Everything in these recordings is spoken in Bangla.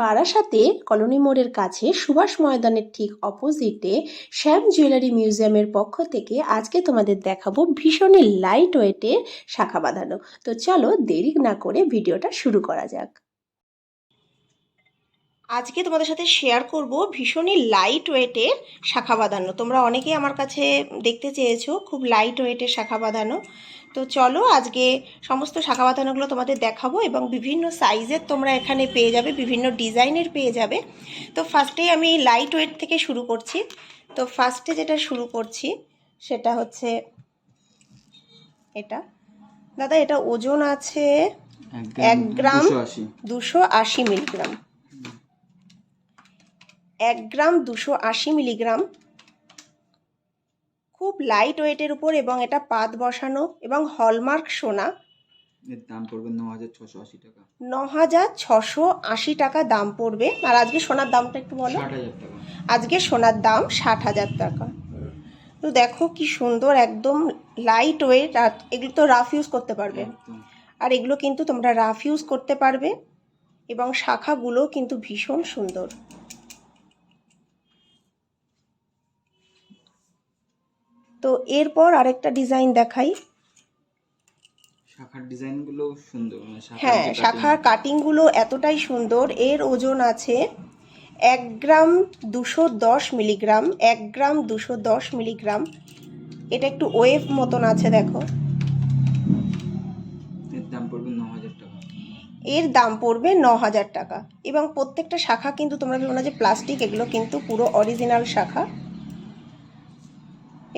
বারাসাতে কলোনি মোড়ের কাছে সুভাষ ময়দানের ঠিক অপোজিটে শ্যাম জুয়েলারি মিউজিয়ামের পক্ষ থেকে আজকে তোমাদের দেখাবো ভীষণই লাইট ওয়েটে শাখা বাঁধানো। তো চলো দেরি না করে ভিডিওটা শুরু করা যাক। আজকে তোমাদের সাথে শেয়ার করব ভীষণই লাইট ওয়েটের শাখা বাঁধানো। তোমরা অনেকেই আমার কাছে দেখতে চেয়েছো খুব লাইট ওয়েটের শাখা বাঁধানো। তো চলো আজকে সমস্ত শাখা বাঁধানোগুলো তোমাদের দেখাবো এবং বিভিন্ন সাইজের তোমরা এখানে পেয়ে যাবে বিভিন্ন ডিজাইনের পেয়ে যাবে। তো ফার্স্টে আমি লাইট ওয়েট থেকে শুরু করছি। তো ফার্স্টে যেটা শুরু করছি সেটা হচ্ছে এটা। দাদা এটা ওজন আছে এক গ্রাম দুশো আশি। দুশো আশি মিলিগ্রাম। এক গ্রাম দুশো আশি মিলিগ্রাম। খুব লাইট ওয়েটের উপর এবং এটা পাত বসানো এবং হলমার্ক সোনা। এর দাম পড়বে ন হাজার ছশো আশি টাকা। ন হাজার ছশো আশি টাকা দাম পড়বে। আর আজকে সোনার দামটা একটু বলো। ষাট হাজার টাকা। আজকে সোনার দাম ষাট হাজার টাকা। তো দেখো কি সুন্দর একদম লাইট ওয়েট আর এগুলো তো রাফ ইউজ করতে পারবে। একদম। আর এগুলো কিন্তু তোমরা রাফ ইউজ করতে পারবে এবং শাখাগুলো কিন্তু ভীষণ সুন্দর। তো এরপর আরেকটা ডিজাইন দেখাই। শাখার ডিজাইনগুলো সুন্দর মানে হ্যাঁ শাখার কাটিংগুলো এতটাই সুন্দর এর ওজন আছে এক গ্রাম দুশো দশ মিলিগ্রাম এক গ্রাম দুশো দশ মিলিগ্রাম। এটা একটু ওয়েভ মতন আছে দেখো। এর দাম পড়বে ন হাজার টাকা। এর দাম পড়বে ন হাজার টাকা। এবং প্রত্যেকটা শাখা কিন্তু তোমরা ভেবো না যে প্লাস্টিক এগুলো কিন্তু পুরো অরিজিনাল শাখা।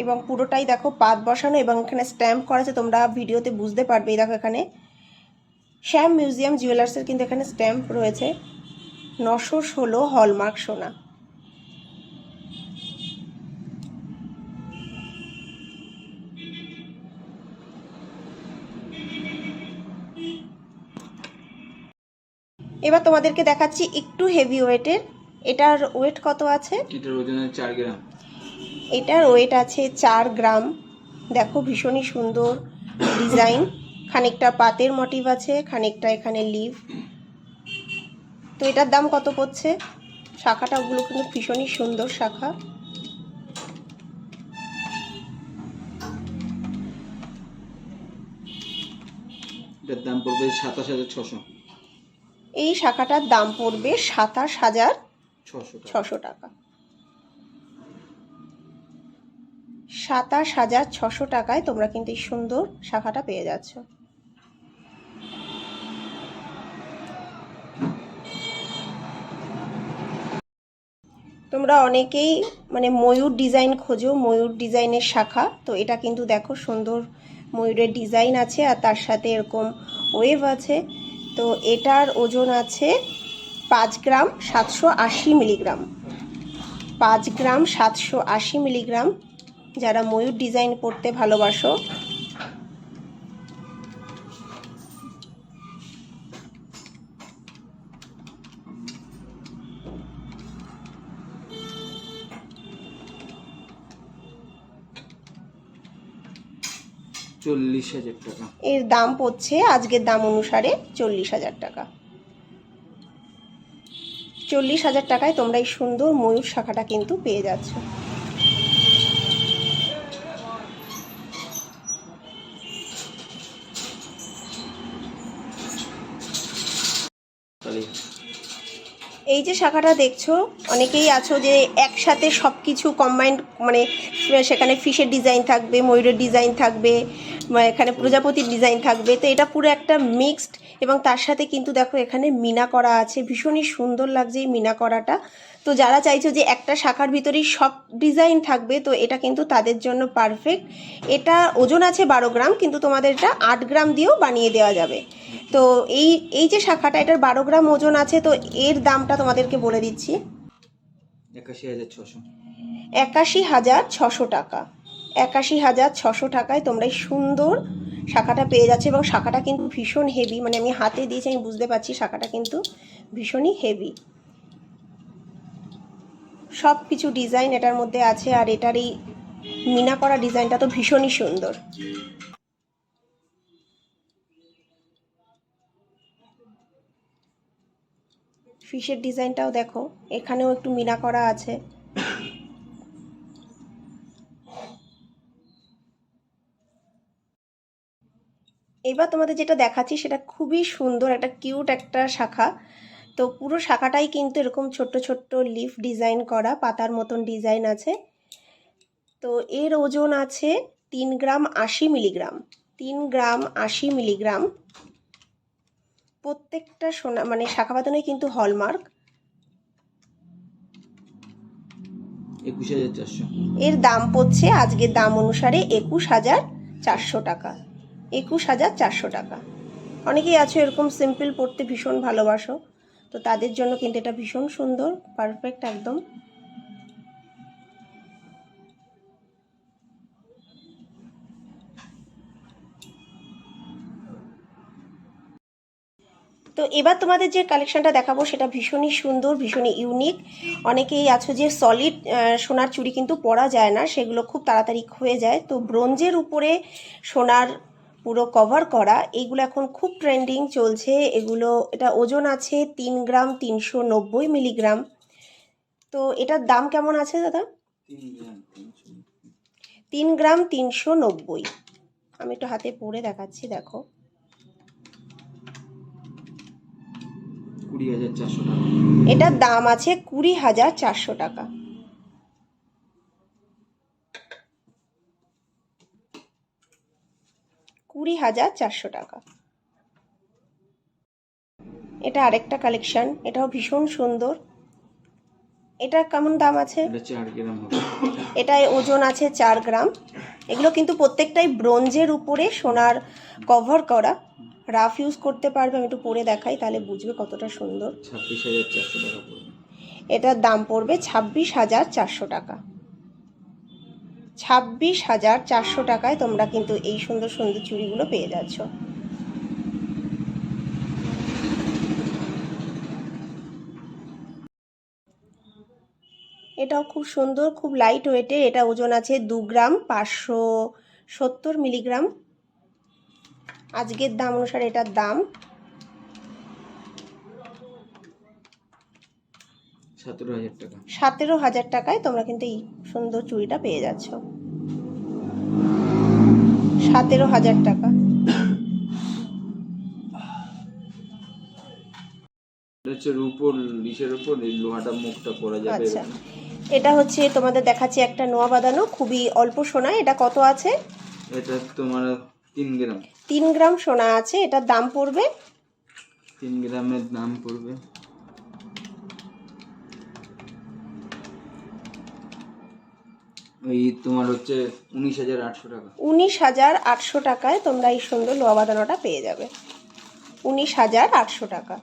এবং পুরোটাই দেখো পাত বসানো এবং এখানে স্ট্যাম্প করা আছে, তোমরা ভিডিওতে বুঝতে পারবে দেখো এখানে। শ্যাম মিউজিয়াম জুয়েলার্সের কিন্তু এখানে স্ট্যাম্প রয়েছে। নশো ষোলো হলমার্ক সোনা। এবার তোমাদেরকে দেখাচ্ছি একটু হেভি ওয়েটের এটার ওয়েট কত আছে? এটার ওজন গ্রাম। এটার ওয়েট আছে চার গ্রাম। দেখো ভীষণই সুন্দর ডিজাইন খানিকটা পাতের মোটিভ আছে খানিকটা এখানে লিভ তো এটার দাম কত পড়ছে? শাখাটাগুলো কিন্তু ভীষণই সুন্দর শাখা। এটার দাম পড়বে সাতাশ হাজার ছশো। এই শাখাটার দাম পড়বে সাতাশ হাজার ছশো টাকা। সাতাশ হাজার ছশো টাকায় তোমরা কিন্তু এই সুন্দর শাখাটা পেয়ে যাচ্ছ। তোমরা অনেকেই মানে ময়ূর ডিজাইন খোঁজো, ময়ূর ডিজাইনের শাখা। তো এটা কিন্তু দেখো সুন্দর ময়ূরের ডিজাইন আছে আর তার সাথে এরকম ওয়েভ আছে। তো এটার ওজন আছে পাঁচ গ্রাম সাতশো আশি মিলিগ্রাম। পাঁচ গ্রাম সাতশো আশি মিলিগ্রাম। যারা ময়ূর ডিজাইন পড়তে ভালোবাসো। চল্লিশ হাজার টাকা। এর দাম পড়ছে আজকের দাম অনুসারে চল্লিশ হাজার টাকা। চল্লিশ হাজার টাকায় তোমরা এই সুন্দর ময়ূর শাখাটা কিন্তু পেয়ে যাচ্ছ। তাহলে এই যে শাখাটা দেখছ, অনেকেই আছো যে একসাথে সব কিছু কম্বাইন্ড মানে সেখানে ফিশের ডিজাইন থাকবে, ময়ূরের ডিজাইন থাকবে এখানে প্রজাপতির ডিজাইন থাকবে। তো এটা পুরো একটা মিক্সড এবং তার সাথে কিন্তু দেখো এখানে মিনা করা আছে। ভীষণই সুন্দর লাগছে এই মিনা করাটা। তো যারা চাইছো যে একটা শাখার ভিতরেই সব ডিজাইন থাকবে, তো এটা কিন্তু তাদের জন্য পারফেক্ট এটা ওজন আছে বারো গ্রাম, কিন্তু তোমাদের এটা আট গ্রাম দিয়েও বানিয়ে দেওয়া যাবে। তো এই এই যে শাখাটা এটার বারো গ্রাম ওজন আছে তো এর দামটা তোমাদেরকে বলে দিচ্ছি। একাশি হাজার ছশো। একাশি হাজার ছশো টাকা। একাশি হাজার ছশো টাকায় তোমরা এই সুন্দর শাখাটা পেয়ে যাচ্ছে এবং শাখাটা কিন্তু ভীষণ হেভি মানে আমি হাতে দিয়েছি আমি বুঝতে পারছি শাখাটা কিন্তু ভীষণই হেভি সব কিছু ডিজাইন এটার মধ্যে আছে আর এটার এই মিনা করা ডিজাইনটা তো ভীষণই সুন্দর। ফিশের ডিজাইনটাও দেখো, এখানেও একটু মিনা করা আছে। এবার তোমাদের যেটা দেখাচ্ছি, সেটা খুবই সুন্দর, একটা কিউট একটা শাখা। তো পুরো শাখাটাই কিন্তু এরকম ছোট্ট ছোট্ট লিফ ডিজাইন করা, পাতার মতন ডিজাইন আছে। তো এর ওজন আছে তিন গ্রাম আশি মিলিগ্রাম, তিন গ্রাম আশি মিলিগ্রাম। প্রত্যেকটা সোনা মানে শাখা বাঁধানোই কিন্তু হলমার্ক এর দাম পড়ছে আজকের দাম অনুসারে একুশ হাজার চারশো টাকা। একুশ হাজার চারশো টাকা। অনেকেই আছো এরকম সিম্পল পড়তে ভীষণ ভালোবাসো। তো তাদের জন্য কিন্তু এটা ভীষণ সুন্দর পারফেক্ট একদম। তো এবার তোমাদের যে কালেকশনটা দেখাবো সেটা ভীষণই সুন্দর ভীষণই ইউনিক অনেকেই আছো যে সলিড সোনার চুড়ি কিন্তু পরা যায় না সেগুলো খুব তাড়াতাড়ি ক্ষয়ে যায়। তো ব্রোঞ্জের উপরে সোনার পুরো কভার করা এইগুলো এখন খুব ট্রেন্ডিং চলছে। এগুলো এটা ওজন আছে তিন গ্রাম তিনশো নব্বই মিলিগ্রাম তো এটার দাম কেমন আছে দাদা? তিন গ্রাম তিনশো তিন গ্রাম তিনশো নব্বই। আমি একটু হাতে পরে দেখাচ্ছি দেখো। কুড়ি হাজার চারশো টাকা। এটার দাম আছে কুড়ি হাজার চারশো টাকা। কুড়ি হাজার চারশো টাকা। এটা আরেকটা কালেকশন এটাও ভীষণ সুন্দর। এটা কেমন দাম আছে? এটা ওজন আছে চার গ্রাম। এগুলো কিন্তু প্রত্যেকটাই ব্রোঞ্জের উপরে সোনার কভার করা। রাফ ইউজ করতে পারবে আমি একটু পরে দেখাই তাহলে বুঝবে কতটা সুন্দর। ছাব্বিশ হাজার চারশো টাকা এটার দাম পড়বে ছাব্বিশ হাজার চারশো টাকা। ছাব্বিশ হাজার চারশো টাকায় তোমরা কিন্তু এই সুন্দর সুন্দর চুড়িগুলো পেয়ে যাচ্ছ। এটাও খুব সুন্দর খুব লাইট ওয়েটের এটা ওজন আছে দু গ্রাম পাঁচশো সত্তর মিলিগ্রাম আজকের দাম অনুসারে এটার দাম। সতেরো হাজার টাকা। সতেরো হাজার টাকায় তোমরা কিন্তু এই সুন্দর চুড়িটা পেয়ে যাচ্ছ। সতেরো হাজার টাকা। হচ্ছে রূপোর লিসের উপর লোহাটা মুখটা করা যাবে আচ্ছা। এটা হচ্ছে তোমাদের দেখাচ্ছি একটা নোয়া বাঁধানো খুবই অল্প সোনা। এটা কত আছে? এটা তোমার তিন গ্রাম। তিন গ্রাম সোনা আছে এটার দাম পড়বে? তিন গ্রামের দাম পড়বে। ওই তোমার হচ্ছে উনিশ হাজার আটশো টাকা। উনিশ হাজার আটশো টাকায় তোমরা এই সুন্দর লোয়া বাঁধানোটা পেয়ে যাবে। উনিশ হাজার আটশো টাকা।